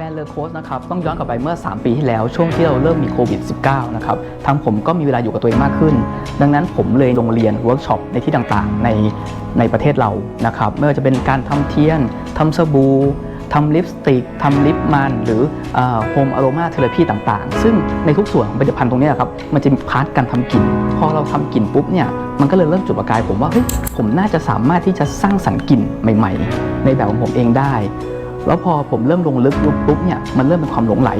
บรนด์เลอโคสนะครับต้องย้อนกลับไปเมื่อ 3 ปีที่แล้วช่วงที่เราเริ่มมีโควิด -19 นะครับทางผมก็มีเวลาอยู่กับตัวเองมากขึ้น ดังนั้นผมเลยลงเรียนเวิร์กช็อปในที่ต่างๆ ในในประเทศเรานะครับไม่ว่าจะเป็นการทำเทียนทำสบู่ทำลิปสติกทำลิปมันหรือโฮมอโรมาเทอราพีต่างๆ ซึ่งในทุกส่วนของผลิตภัณฑ์ตรงนี้ครับมันจะมีพาร์ทการทำกลิ่น พอเราทำกลิ่นปุ๊บเนี่ยมันก็เลยเริ่มจุดประกายผมว่าเฮ้ยผมน่าจะสามารถที่จะสร้างสรรค์กลิ่นใหม่ ๆ ในแบบของผมเองได้ แล้วพอผมเริ่มลงลึกปุ๊บเนี่ยมันเริ่มเป็นความหลงไหล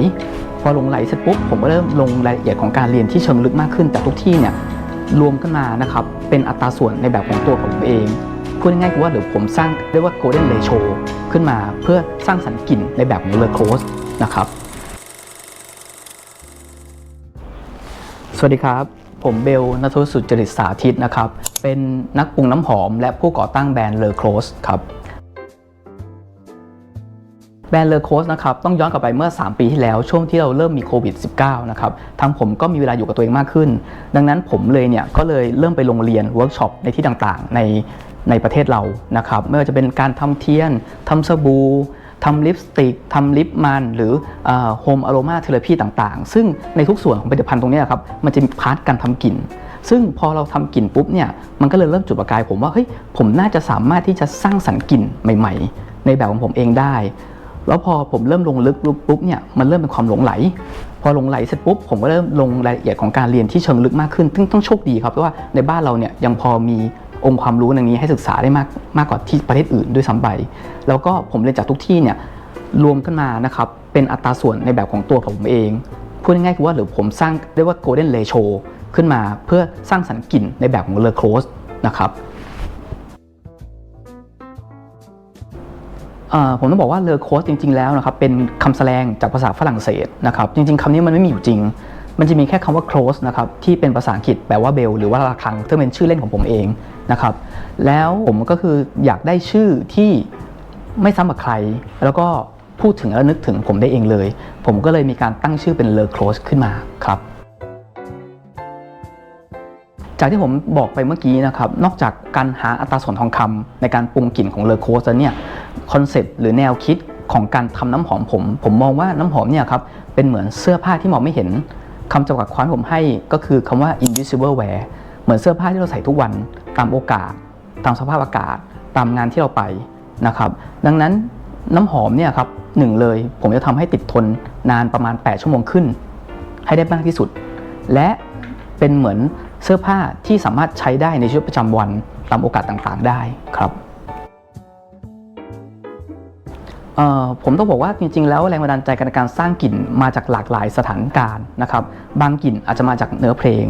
พอหลงไหลเสร็จปุ๊บผมก็เริ่มลงรายละเอียดของการเรียนที่เชิงลึกมากขึ้น แต่ทุกที่เนี่ยรวมขึ้นมานะครับเป็นอัตราส่วนในแบบของตัวผมเองพูดง่ายๆคือว่าเดี๋ยวผมสร้างเรียกว่า golden ratio ขึ้นมาเพื่อสร้างสรรค์กลิ่นในแบบของเลอโคสนะครับ สวัสดีครับผมเบลนัทวสุจริตสาธิตนะครับ เป็นนักปรุงน้ำหอมและผู้ก่อตั้งแบรนด์เลอโคสครับ แบรนด์เลอโคสนะครับต้องย้อนกลับไปเมื่อ 3 ปีที่แล้วช่วงที่เราเริ่มมีโควิด -19 นะครับทางผมก็มีเวลาอยู่กับตัวเองมากขึ้น ดังนั้นผมเลยเนี่ยก็เลยเริ่มไปลงเรียนเวิร์กช็อปในที่ต่างๆ ในในประเทศเรานะครับไม่ว่าจะเป็นการทำเทียนทำสบู่ทำลิปสติกทำลิปมันหรือโฮมอโรมาเทอราพีต่างๆ ซึ่งในทุกส่วนของผลิตภัณฑ์ตรงนี้ครับมันจะมีพาร์ทการทำกลิ่นซึ่งพอเราทำกลิ่นปุ๊บเนี่ยมันก็เลยเริ่มจุดประกายผมว่าเฮ้ยผมน่าจะสามารถที่จะสร้างสรรค์กลิ่นใหม่ ๆ ในแบบของผมเองได้ แล้วพอผมเริ่มลงลึกปุ๊บเนี่ยมันเริ่มเป็นความหลงไหล พอหลงไหลเสร็จปุ๊บผมก็เริ่มลงรายละเอียดของการเรียนที่เชิงลึกมากขึ้น ซึ่งต้องโชคดีครับเพราะว่าในบ้านเราเนี่ยยังพอมีองค์ความรู้ในนี้ให้ศึกษาได้มากมากกว่าที่ประเทศอื่นด้วยซ้ำไปแล้วก็ผมเรียนจากทุกที่เนี่ยรวมขึ้นมานะครับเป็นอัตราส่วนในแบบของตัวผมเอง พูดง่ายๆคือว่าหรือผมสร้างเรียกว่า golden ratio ขึ้นมาเพื่อสร้างสรรค์กลิ่นในแบบของเลอโคสนะครับ ผมต้องบอกว่าเลอโคสจริง ๆ แล้วนะครับเป็นคำแสดงจากภาษาฝรั่งเศสนะครับจริง ๆคำนี้มันไม่มีอยู่จริง มันจะมีแค่คำว่า close นะครับที่เป็นภาษาอังกฤษแปลว่าเบลหรือว่าระฆังซึ่งเป็นชื่อเล่นของผมเองนะครับแล้วผมก็คืออยากได้ชื่อที่ไม่ซ้ำกับใคร แล้วก็พูดถึงแล้วนึกถึงผมได้เองเลย ผมก็เลยมีการตั้งชื่อเป็นเลอโคสขึ้นมาครับ จากที่ผมบอกไปเมื่อกี้นะครับ นอกจากการหาอัตราส่วนทองคำในการปรุงกลิ่นของเลอโคสเนี่ยคอนเซปต์หรือแนวคิดของการทำน้ำหอมผม ผมมองว่าน้ำหอมเนี่ยครับเป็นเหมือนเสื้อผ้าที่มองไม่เห็นคำจำกัดความผมให้ก็คือคำว่า invisible wear เหมือนเสื้อผ้าที่เราใส่ทุกวันตามโอกาส ตามสภาพอากาศ ตามงานที่เราไปนะครับ ดังนั้นน้ำหอมเนี่ยครับหนึ่งเลย ผมจะทำให้ติดทนนานประมาณ 8 ชั่วโมงขึ้น ให้ได้มากที่สุด และเป็นเหมือน เสื้อผ้าที่สามารถใช้ได้ในชีวิตประจำวันตามโอกาสต่างๆได้ครับผมต้องบอกว่าจริงๆ แล้วแรงบันดาลใจในการสร้างกลิ่นมาจากหลากหลายสถานการณ์นะครับบางกลิ่นอาจจะมาจากเนื้อเพลง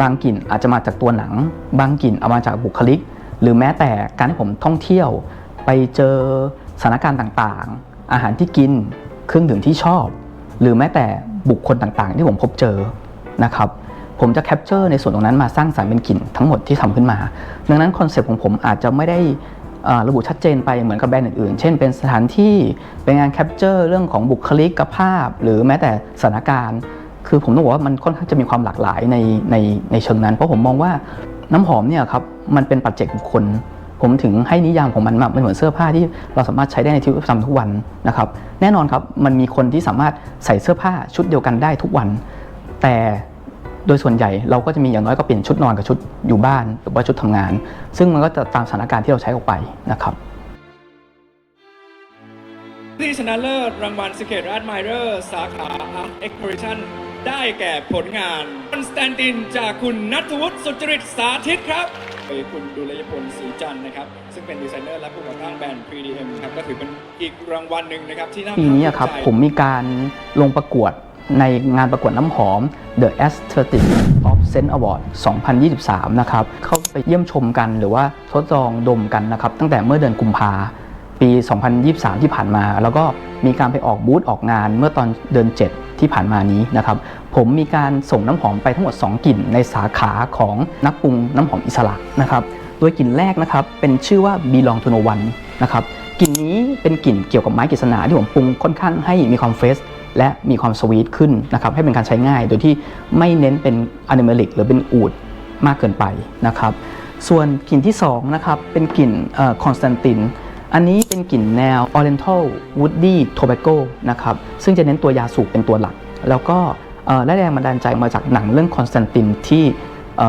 บางกลิ่นอาจจะมาจากตัวหนัง บางกลิ่นเอามาจากบุคลิก หรือแม้แต่การที่ผมท่องเที่ยว ไปเจอสถานการณ์ต่างๆ อาหารที่กินเครื่องดื่มที่ชอบ หรือแม้แต่บุคคลต่างๆ ที่ผมพบเจอนะครับ ผมจะแคปเจอร์ในส่วนตรงนั้นมาสร้างสรรค์เป็นกลิ่นทั้งหมดที่ทำขึ้นมา ดังนั้นคอนเซปต์ของผมอาจจะไม่ได้ระบุชัดเจนไปเหมือนกับแบรนด์อื่นๆ เช่นเป็นสถานที่เป็นงานแคปเจอร์เรื่องของบุคลิกภาพ หรือแม้แต่สถานการณ์ คือผมต้องบอกว่ามันค่อนข้างจะมีความหลากหลายในในในเชิงนั้น เพราะผมมองว่าน้ำหอมเนี่ยครับมันเป็นปัจเจกบุคคล ผมถึงให้นิยามของมันมาเป็นเหมือนเสื้อผ้าที่เราสามารถใช้ได้ในชีวิตประจำทุกวันนะครับแน่นอนครับมันมีคนที่สามารถใส่เสื้อผ้าชุดเดียวกันได้ทุกวัน แต่ โดยส่วนใหญ่เราก็จะมีอย่างน้อยก็เปลี่ยนชุดนอนกับชุดอยู่บ้านหรือว่าชุดทำงาน ซึ่งมันก็จะตามสถานการณ์ที่เราใช้ออกไปนะครับที่ชนะเลิศรางวัล Secret Admirer สาขา Art Exploration ได้แก่ผลงานคอนสแตนตินจากคุณนัทวุฒิสุจริตสาธิตครับโดยคุณดุลยพลศรีจันทร์นะครับ ซึ่งเป็นดีไซเนอร์และผู้ก่อตั้งแบรนด์ 3DM ครับก็ถือเป็นอีกรางวัลหนึ่งนะครับที่น่าปีนี้อะครับภาคภูใจผมมีการลงประกวด ในงานประกวดน้ำหอม The Aesthetic of Scent Award 2023 นะครับ เข้าไปเยี่ยมชมกันหรือว่าทดลองดมกันนะครับ ตั้งแต่เมื่อเดือนกุมภาปี 2023 ที่ผ่านมา แล้วก็มีการไปออกบูธออกงานเมื่อตอนเดือน 7 ที่ผ่านมานี้นะครับ ผมมีการส่งน้ำหอมไปทั้งหมด 2 กลิ่นในสาขาของนักปรุงน้ำหอมอิสระนะครับโดยกลิ่นแรกนะครับเป็นชื่อว่า Belong to No One นะครับกลิ่นนี้เป็นกลิ่นเกี่ยวกับไม้กฤษณาที่ผมปรุงค่อนข้างให้มีความเฟรช และมีความสวีทขึ้นนะครับให้เป็นการใช้ง่าย โดยที่ไม่เน้นเป็นอนิเมลิกหรือเป็นอูดมากเกินไปนะครับส่วนกลิ่นที่2นะครับเป็นกลิ่นคอนสแตนตินอันนี้เป็นกลิ่นแนว Oriental Woody Tobacco นะครับซึ่งจะเน้นตัวยาสูบเป็นตัวหลัก แล้วก็เอ่อได้แรงบันดาลใจมาจากหนังเรื่องคอนสแตนตินที่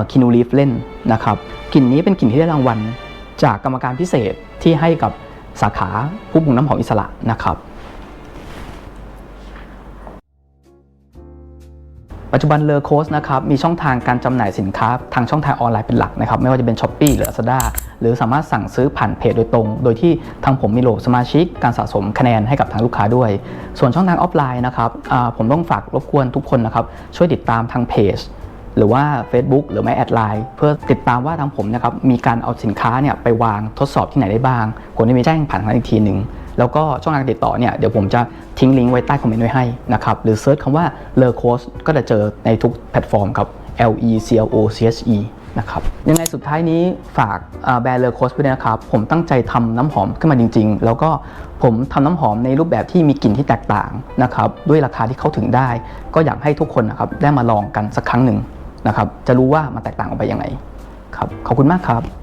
คินูรีฟเล่นนะครับกลิ่นนี้เป็นกลิ่นที่ได้รางวัลจากกรรมการพิเศษที่ให้กับสาขาผู้ปรุงน้ำหอมอิสระนะครับ ปัจจุบันเลอโคสนะครับมีช่องทางการจำหน่ายสินค้าทางช่องทางออนไลน์เป็นหลักนะครับไม่ว่าจะเป็น s h อ p e e หรือ Lazada หรือสามารถสั่งซื้อผ่านเพจโดยตรง โดยที่ทางผมมีโหลดสมาชิก การสะสมคะแนนให้กับทางลูกค้าด้วย ส่วนช่องทางออฟไลน์นะครับผมต้องฝากรบกวนทุกคนนะครับช่วยติดตามทางเพจหรือว่า Facebook หรือไม่แอดไลน์เพื่อติดตามว่าทางผมนะครับมีการเอาสินค้าเนี่ยไปวางทดสอบที่ไหนได้บ้างผมจะมีแจ้งผ่านทางอีกทีหนึ่ง แล้วก็ช่องทางติดต่อเนี่ยเดี๋ยวผมจะทิ้งลิงก์ไว้ใต้คอมเมนต์ไว้ให้นะครับหรือเซิร์ชคำว่า l e c o s ก็จะเจอในทุกแพลตฟอร์มครับ L E C L O C H E นะครับยังไงสุดท้ายนี้ฝากแบรนด์เลอโคสไว้ด้วยนะครับ ผมตั้งใจทำน้ำหอมขึ้นมาจริง ๆ แล้วก็ผมทำน้ำหอมในรูปแบบที่มีกลิ่นที่แตกต่างนะครับด้วยราคาที่เข้าถึงได้ ก็อยากให้ทุกคนนะครับได้มาลองกันสักครั้งหนึ่งนะครับจะรู้ว่ามันแตกต่างออกไปยังไงครับขอบคุณมากครับ